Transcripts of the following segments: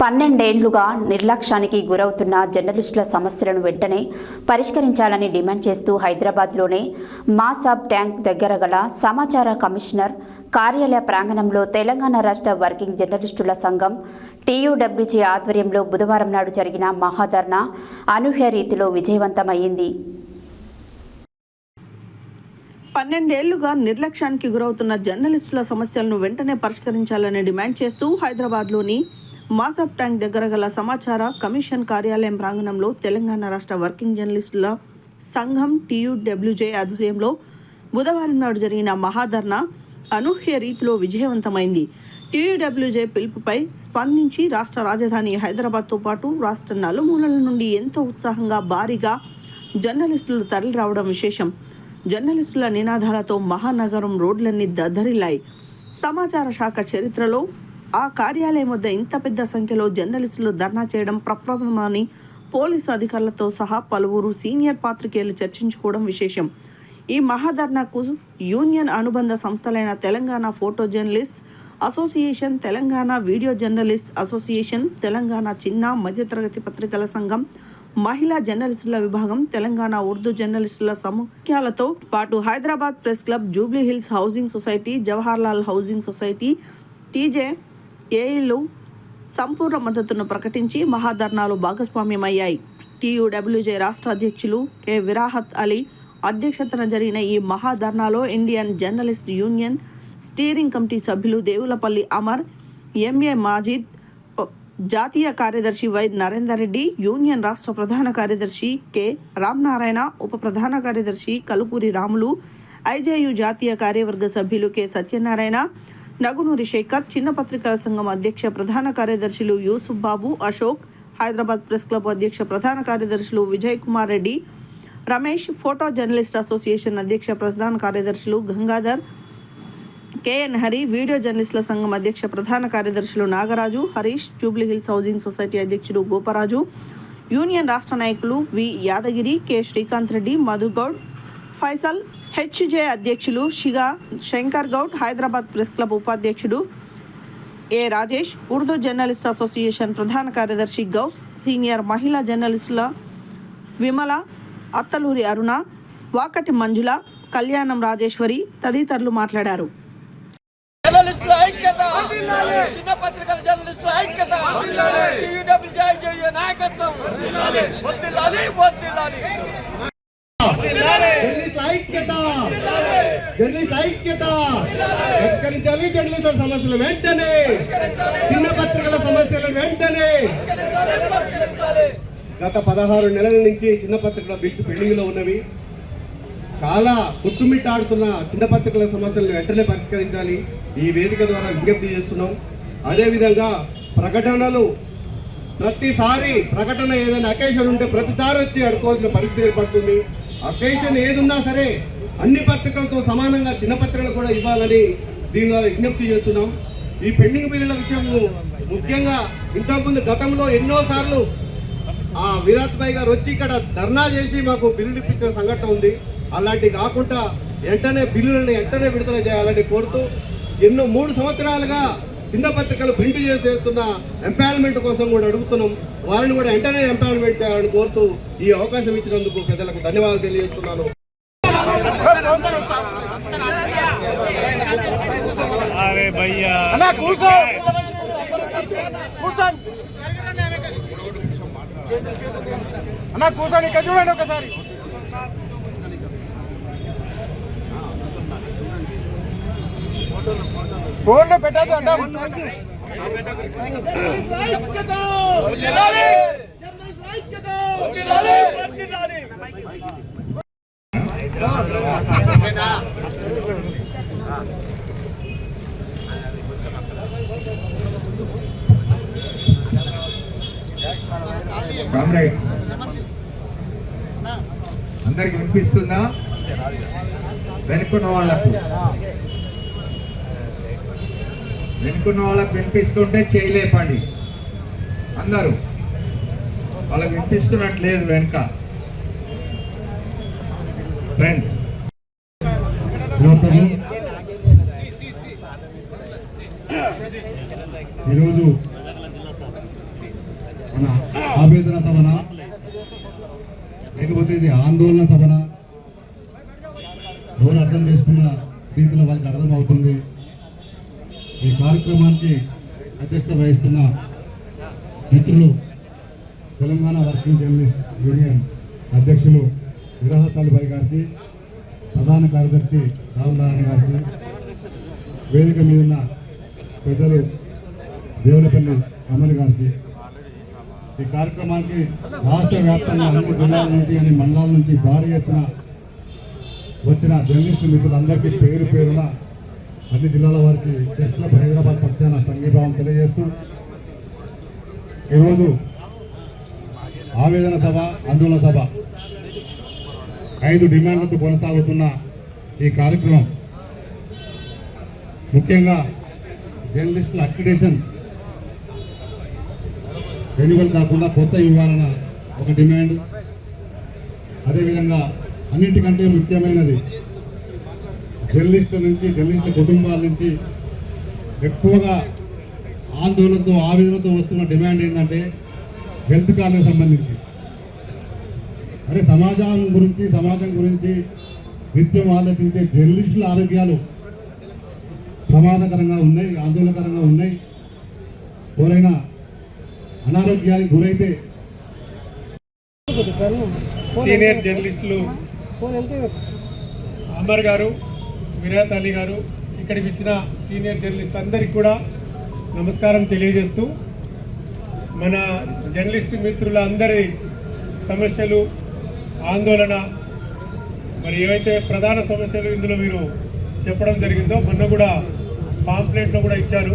పన్నెండేండ్లుగా నిర్లక్ష్యానికి గురవుతున్న జర్నలిస్టుల సమస్యలను వెంటనే పరిష్కరించాలని డిమాండ్ చేస్తూ హైదరాబాద్లోని మాసాబ్ ట్యాంక్ దగ్గర గల సమాచార కమిషనర్ కార్యాలయ ప్రాంగణంలో తెలంగాణ రాష్ట్ర వర్కింగ్ జర్నలిస్టుల సంఘం టీయూడబ్ల్యూజీ ఆధ్వర్యంలో బుధవారం నాడు జరిగిన మహాధర్నా అనూహ్య రీతిలో విజయవంతమైంది పన్నెండేళ్ళుగా నిర్లక్ష్యానికి గురవుతున్న జర్నలిస్టుల సమస్యలను వెంటనే పరిష్కరించాలని డిమాండ్ చేస్తూ హైదరాబాద్లోని మాసాబ్ ట్యాంక్ దగ్గర గల సమాచార కమిషన్ కార్యాలయం ప్రాంగణంలో తెలంగాణ రాష్ట్ర వర్కింగ్ జర్నలిస్టుల సంఘం టీయూడబ్ల్యూజే ఆధ్వర్యంలో బుధవారం నాడు జరిగిన మహాధర్నా అనూహ్య రీతిలో విజయవంతమైంది. టీయూడబ్ల్యూజే పిలుపుపై స్పందించి రాష్ట్ర రాజధాని హైదరాబాద్తో పాటు రాష్ట్ర నలుమూలల నుండి ఎంతో ఉత్సాహంగా భారీగా జర్నలిస్టులు తరలిరావడం విశేషం. జర్నలిస్టుల నినాదాలతో మహానగరం రోడ్లన్నీ దద్దరిల్లాయి సమాచార శాఖ చరిత్రలో ఆ కార్యాలయం వద్ద ఇంత పెద్ద సంఖ్యలో జర్నలిస్టులు ధర్నా చేయడం ప్రప్రథమని పోలీసు అధికారులతో సహా పలువురు సీనియర్ పాత్రికేయులు చర్చించుకోవడం విశేషం. ఈ మహాధర్నాకు యూనియన్ అనుబంధ సంస్థలైన Telangana photo journalist association Telangana video journalist association Telangana చిన్న మధ్యతరగతి పత్రికల సంఘం మహిళా జర్నలిస్టుల విభాగం తెలంగాణ ఉర్దూ జర్నలిస్టుల సముఖ్యాలతో పాటు Hyderabad press club Jubilee Hills housing society Jawaharlal housing society TJ ఏఈలు సంపూర్ణ మద్దతును ప్రకటించి మహాధర్నాలు భాగస్వామ్యమయ్యాయి. టీయూడబ్ల్యూజే రాష్ట్ర అధ్యక్షులు కె. విరాహత్ అలీ అధ్యక్షతన జరిగిన ఈ మహాధర్నాలో Indian journalist union steering committee సభ్యులు దేవులపల్లి అమర్ ఎంఏ మాజిద్ జాతీయ కార్యదర్శి వై నరేందర్ రెడ్డి యూనియన్ రాష్ట్ర ప్రధాన కార్యదర్శి కె. రామనారాయణ ఉప ప్రధాన కార్యదర్శి కలుపూరి రాములు ఐజేయు జాతీయ కార్యవర్గ సభ్యులు కె. సత్యనారాయణ నగునూరి శేఖర్ చిన్న పత్రికల సంఘం అధ్యక్ష ప్రధాన కార్యదర్శులు యూసుఫ్ బాబు అశోక్ హైదరాబాద్ ప్రెస్ క్లబ్ అధ్యక్ష ప్రధాన కార్యదర్శులు Vijay Kumar Reddy Ramesh photo journalist association అధ్యక్ష ప్రధాన కార్యదర్శులు గంగాధర్ కేఎన్ హరి వీడియో జర్నలిస్టుల సంఘం అధ్యక్ష ప్రధాన కార్యదర్శులు నాగరాజు హరీష్ జూబ్లీ హిల్స్ హౌసింగ్ సొసైటీ అధ్యక్షుడు గోపరాజు యూనియన్ రాష్ట్ర నాయకులు V Yadagiri K Srikanth Reddy Madhugoud Faisal HJ అధ్యక్షులు షిగా శంకర్ గౌడ్ హైదరాబాద్ ప్రెస్ క్లబ్ ఉపాధ్యక్షుడు A Rajesh Urdu journalist association ప్రధాన కార్యదర్శి గౌస్ సీనియర్ మహిళా జర్నలిస్టుల విమల అత్తలూరి అరుణ వాకటి మంజుల కళ్యాణం రాజేశ్వరి తదితరులు మాట్లాడారు. జర్నలిస్టుల ఐక్యత! చిన్న పత్రికల జర్నలిస్టుల ఐక్యత! నాయకత్వం! ఐక్యత. జర్నలిస్ట్ ఐక్యత. పరిష్కరించాలి జర్నలిస్టుల సమస్యలు వెంటనే. చిన్న పత్రికల సమస్యలు వెంటనే. గత పదహారు నెలల నుంచి చిన్న పత్రికల బిల్స్ పెండింగ్లో ఉన్నవి. చాలా కుట్టుమిట్టాడుతున్న చిన్న పత్రికల సమస్యలను వెంటనే పరిష్కరించాలి. ఈ వేదిక ద్వారా విజ్ఞప్తి చేస్తున్నాం. అదేవిధంగా ప్రకటనలు. ప్రతిసారి ప్రకటన ఏదైనా అకేషన్ ఉంటే ప్రతిసారి వచ్చి అడుకోవాల్సిన పరిస్థితి ఏర్పడుతుంది. అకేషన్ ఏదున్నా సరే అన్ని పత్రికలతో సమానంగా చిన్న పత్రికలు కూడా ఇవ్వాలని దీని ద్వారా విజ్ఞప్తి చేస్తున్నాం. ఈ పెండింగ్ బిల్లుల విషయంలో ముఖ్యంగా ఇంతకుముందు గతంలో ఎన్నోసార్లు ఆ విరాట్ భాయ్ గారు వచ్చి ఇక్కడ ధర్నా చేసి మాకు బిల్లు ఇప్పించిన సంఘటన ఉంది. అలాంటి కాకుండా వెంటనే బిల్లులను వెంటనే విడుదల చేయాలని కోరుతూ ఎన్నో మూడు సంవత్సరాలుగా చిన్న పత్రికలు ప్రింట్ చేసేస్తున్న ఎంపానల్మెంట్ కోసం కూడా అడుగుతున్నాం వారిని కూడా వెంటనే ఎంపానల్మెంట్ చేయాలని కోరుతూ ఈ అవకాశం ఇచ్చినందుకు పెద్దలకు ధన్యవాదాలు తెలియజేస్తున్నాను अरे भैया అన్నా కూర్చో కూర్చోండి అన్నా కూర్చొని ఇక్కడ చూడండి ఒకసారి ఫోన్ లో పెట్టద్దు అడ్డా కామ్రేడ్స్ అందరికి వినిపిస్తుందా? వెనుకున్న వాళ్ళకు. వెనుకున్న వాళ్ళకు వినిపిస్తుంటే చేయలేపండి అందరూ. వాళ్ళకి వినిపిస్తున్నట్లేదు వెనుక. ఫ్రెండ్స్ ఈరోజు ఆవేదన సభన లేకపోతే ఇది ఆందోళన సభన ఎవరు అర్థం చేసుకున్న రీతిలో వాళ్ళకి అర్థమవుతుంది. ఈ కార్యక్రమానికి అధ్యక్షత వహిస్తున్న మిత్రులు తెలంగాణ వర్కింగ్ జర్నలిస్ట్ యూనియన్ అధ్యక్షులు విరహ తలిబాయి గారికి ప్రధాన కార్యదర్శి రామనారాయణ గారికి వేదిక మీద ఉన్న పెద్దలు దేవులపల్లి అమలు గారికి. ఈ కార్యక్రమానికి రాష్ట్ర వ్యాప్తంగా అన్ని జిల్లాల నుంచి అన్ని మండలాల నుంచి భారీ ఎత్తున వచ్చిన జర్నలిస్టు మిత్రులందరికీ పేరు పేరున అన్ని జిల్లాల వారికి ప్రెస్ హైదరాబాద్ పక్షాన సంఘీభావం తెలియజేస్తూ ఈరోజు ఆవేదన సభ ఆందోళన సభ ఐదు డిమాండ్లతో కొనసాగుతున్న ఈ కార్యక్రమం. ముఖ్యంగా జర్నలిస్టుల అక్రిడేషన్ రెన్యువల్ కాకుండా కొత్త ఇవ్వాలన్న ఒక డిమాండ్. అదేవిధంగా అన్నింటికంటే ముఖ్యమైనది జర్నలిస్టుల నుంచి జర్నలిస్టుల కుటుంబాల నుంచి ఎక్కువగా ఆందోళనతో ఆవేదనతో వస్తున్న డిమాండ్ ఏంటంటే హెల్త్ కార్డులకు సంబంధించి. అరే సమాజం గురించి సమాజం గురించి నిత్యం ఆలోచించే జర్నలిస్టుల ఆరోగ్యాలు ప్రమాదకరంగా ఉన్నాయి ఆందోళనకరంగా ఉన్నాయి. ఎవరైనా అనారోగ్యానికి గురైతే సీనియర్ జర్నలిస్టులు అమర్ గారు విరాట్ అలీ గారు ఇక్కడికి ఇచ్చిన సీనియర్ జర్నలిస్ట్ అందరికీ కూడా నమస్కారం తెలియజేస్తూ మన జర్నలిస్టు మిత్రుల అందరి సమస్యలు ఆందోళన మరి ఏవైతే ప్రధాన సమస్యలు ఇందులో మీరు చెప్పడం జరిగిందో మొన్న కూడా పాంప్లెట్లో కూడా ఇచ్చారు.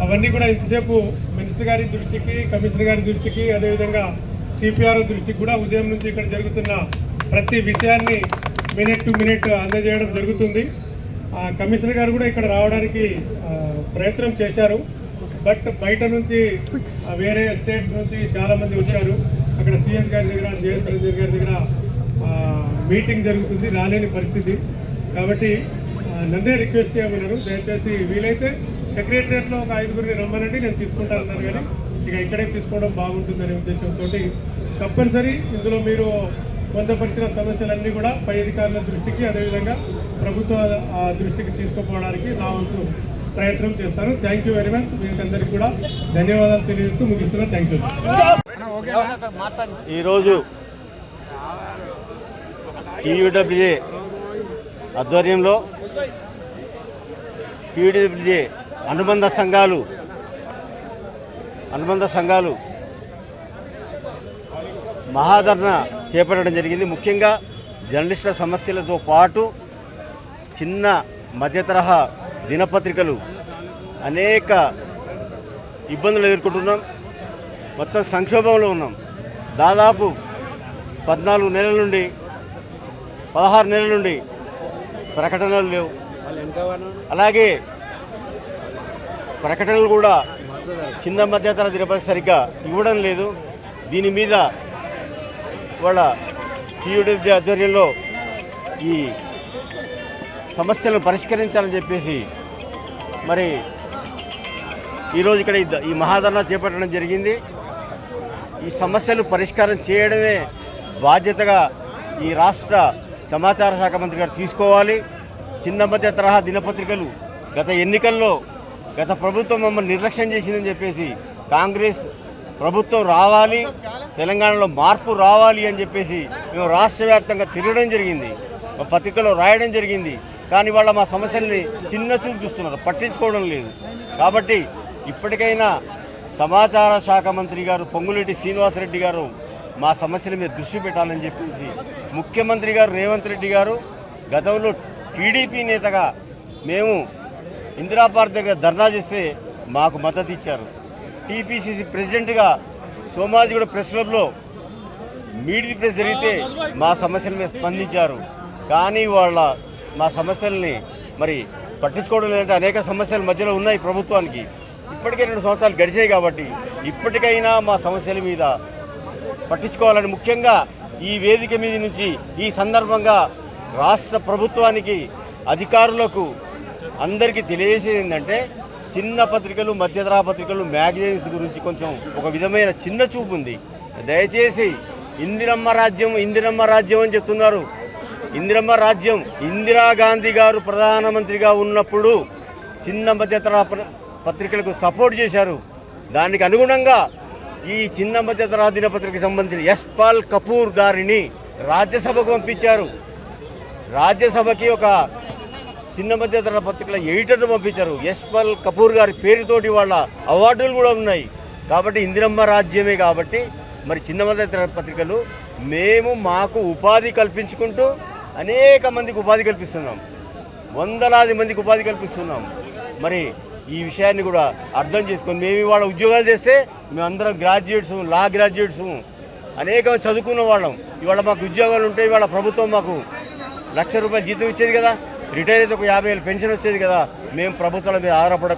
అవన్నీ కూడా ఇంతసేపు మినిస్టర్ గారి దృష్టికి కమిషనర్ గారి దృష్టికి అదేవిధంగా సిపిఆర్ దృష్టికి కూడా ఉదయం నుంచి ఇక్కడ జరుగుతున్న ప్రతి విషయాన్ని మినిట్ టు మినిట్ అందజేయడం జరుగుతుంది. ఆ కమిషనర్ గారు కూడా ఇక్కడ రావడానికి ప్రయత్నం చేశారు. బట్ బయట నుంచి వేరే స్టేట్స్ నుంచి చాలామంది వచ్చారు. అక్కడ సీఎం గారి దగ్గర జేఎస్ రంజన్ గారి దగ్గర మీటింగ్ జరుగుతుంది రాలేని పరిస్థితి. కాబట్టి నన్నే రిక్వెస్ట్ చేయమన్నారు. దయచేసి వీలైతే సెక్రటరియట్లో ఒక ఐదుగురిని రమ్మనండి నేను తీసుకుంటానన్నారు కానీ ఇక ఇక్కడే తీసుకోవడం బాగుంటుందనే ఉద్దేశంతో తప్పనిసరి ఇందులో మీరు పొందపరిచిన సమస్యలన్నీ కూడా పై అధికారుల దృష్టికి అదేవిధంగా ప్రభుత్వ దృష్టికి తీసుకుపోవడానికి నా వంతు ప్రయత్నం చేస్తాను థ్యాంక్ యూ వెరీ మచ్ మీకు అందరికీ కూడా ధన్యవాదాలు తెలియజేస్తూ ముగిస్తున్నాను. థ్యాంక్ యూ ఈరోజు టీయూడబ్ల్యూఏ ఆధ్వర్యంలో టీయూడబ్ల్యూఏ అనుబంధ సంఘాలు అనుబంధ సంఘాలు మహాధర్ణ చేపట్టడం జరిగింది. ముఖ్యంగా జర్నలిస్టుల సమస్యలతో పాటు చిన్న మధ్య తరహా దినపత్రికలు అనేక ఇబ్బందులు ఎదుర్కొంటున్నాం. మొత్తం సంక్షోభంలో ఉన్నాం. దాదాపు పద్నాలుగు నెలల నుండి పదహారు నెలల నుండి ప్రకటనలు లేవు. అలాగే ప్రకటనలు కూడా చిన్న మధ్యతర దినపత్రిక సరిగ్గా ఇవ్వడం లేదు. దీని మీద వాళ్ళ టీయూడబ్ల్యూ ఆధ్వర్యంలో ఈ సమస్యలను పరిష్కరించాలని చెప్పేసి మరి ఈరోజు ఇక్కడ ఈ మహాధర్నా చేపట్టడం జరిగింది. ఈ సమస్యలు పరిష్కారం చేయడమే బాధ్యతగా ఈ రాష్ట్ర సమాచార శాఖ మంత్రి గారు తీసుకోవాలి. చిన్న మధ్య తరహా దినపత్రికలు గత ఎన్నికల్లో గత ప్రభుత్వం మమ్మల్ని నిర్లక్ష్యం చేసిందని చెప్పేసి కాంగ్రెస్ ప్రభుత్వం రావాలి తెలంగాణలో మార్పు రావాలి అని చెప్పేసి మేము రాష్ట్ర వ్యాప్తంగా తిరగడం జరిగింది. పత్రికలో రాయడం జరిగింది. కానీ వాళ్ళ మా సమస్యల్ని చిన్న చూపు చూస్తున్నారు. పట్టించుకోవడం లేదు. కాబట్టి ఇప్పటికైనా సమాచార శాఖ మంత్రి గారు పొంగులేటి శ్రీనివాసరెడ్డి గారు మా సమస్యల మీద దృష్టి పెట్టాలని చెప్పేసి ముఖ్యమంత్రి గారు రేవంత్ రెడ్డి గారు గతంలో టీడీపీ నేతగా మేము ఇందిరాపార్క్ దగ్గర ధర్నా చేస్తే మాకు మద్దతు ఇచ్చారు. టీపీసీసీ ప్రెసిడెంట్గా సోమాజిగూడ ప్రెస్ క్లబ్లో మీడియా ప్రెస్ జరిగితే మా సమస్యల మీద స్పందించారు. కానీ వాళ్ళ మా సమస్యల్ని మరి పట్టించుకోవడం లేదంటే అనేక సమస్యలు మధ్యలో ఉన్నాయి ప్రభుత్వానికి. ఇప్పటికే రెండు సంవత్సరాలు గడిచాయి కాబట్టి ఇప్పటికైనా మా సమస్యల మీద పట్టించుకోవాలని ముఖ్యంగా ఈ వేదిక మీద నుంచి ఈ సందర్భంగా రాష్ట్ర ప్రభుత్వానికి అధికారులకు అందరికీ తెలియజేసేది ఏంటంటే చిన్న పత్రికలు మధ్యతరా పత్రికలు మ్యాగజైన్స్ గురించి కొంచెం ఒక విధమైన చిన్న చూపు ఉంది. దయచేసి ఇందిరమ్మ రాజ్యం ఇందిరమ్మ రాజ్యం అని చెప్తున్నారు. ఇందిరమ్మ రాజ్యం ఇందిరాగాంధీ గారు ప్రధానమంత్రిగా ఉన్నప్పుడు చిన్న మధ్యతర పత్రికలకు సపోర్ట్ చేశారు. దానికి అనుగుణంగా ఈ చిన్న మధ్యతరా దినపత్రికకు సంబంధించిన యశ్పాల్ కపూర్ గారిని రాజ్యసభకు పంపించారు. రాజ్యసభకి ఒక చిన్న మధ్యతర పత్రికల ఎడిటర్ను పంపించారు. యశ్పల్ కపూర్ గారి పేరుతోటి వాళ్ళ అవార్డులు కూడా ఉన్నాయి. కాబట్టి ఇందిరమ్మ రాజ్యమే కాబట్టి మరి చిన్న మధ్యతర పత్రికలు మేము మాకు ఉపాధి కల్పించుకుంటూ అనేక మందికి ఉపాధి కల్పిస్తున్నాం. వందలాది మందికి ఉపాధి కల్పిస్తున్నాం. మరి ఈ విషయాన్ని కూడా అర్థం చేసుకొని మేము ఇవాళ ఉద్యోగాలు చేస్తే మేమందరం గ్రాడ్యుయేట్స్ లా గ్రాడ్యుయేట్స్ అనేక చదువుకున్న వాళ్ళం. ఇవాళ మాకు ఉద్యోగాలు ఉంటే ఇవాళ ప్రభుత్వం మాకు లక్ష రూపాయలు జీతం ఇచ్చేది కదా. రిటైర్ అయితే ఒక యాభై వేలు పెన్షన్ వచ్చేది కదా. మేము ప్రభుత్వాల మీద ఆధారపడ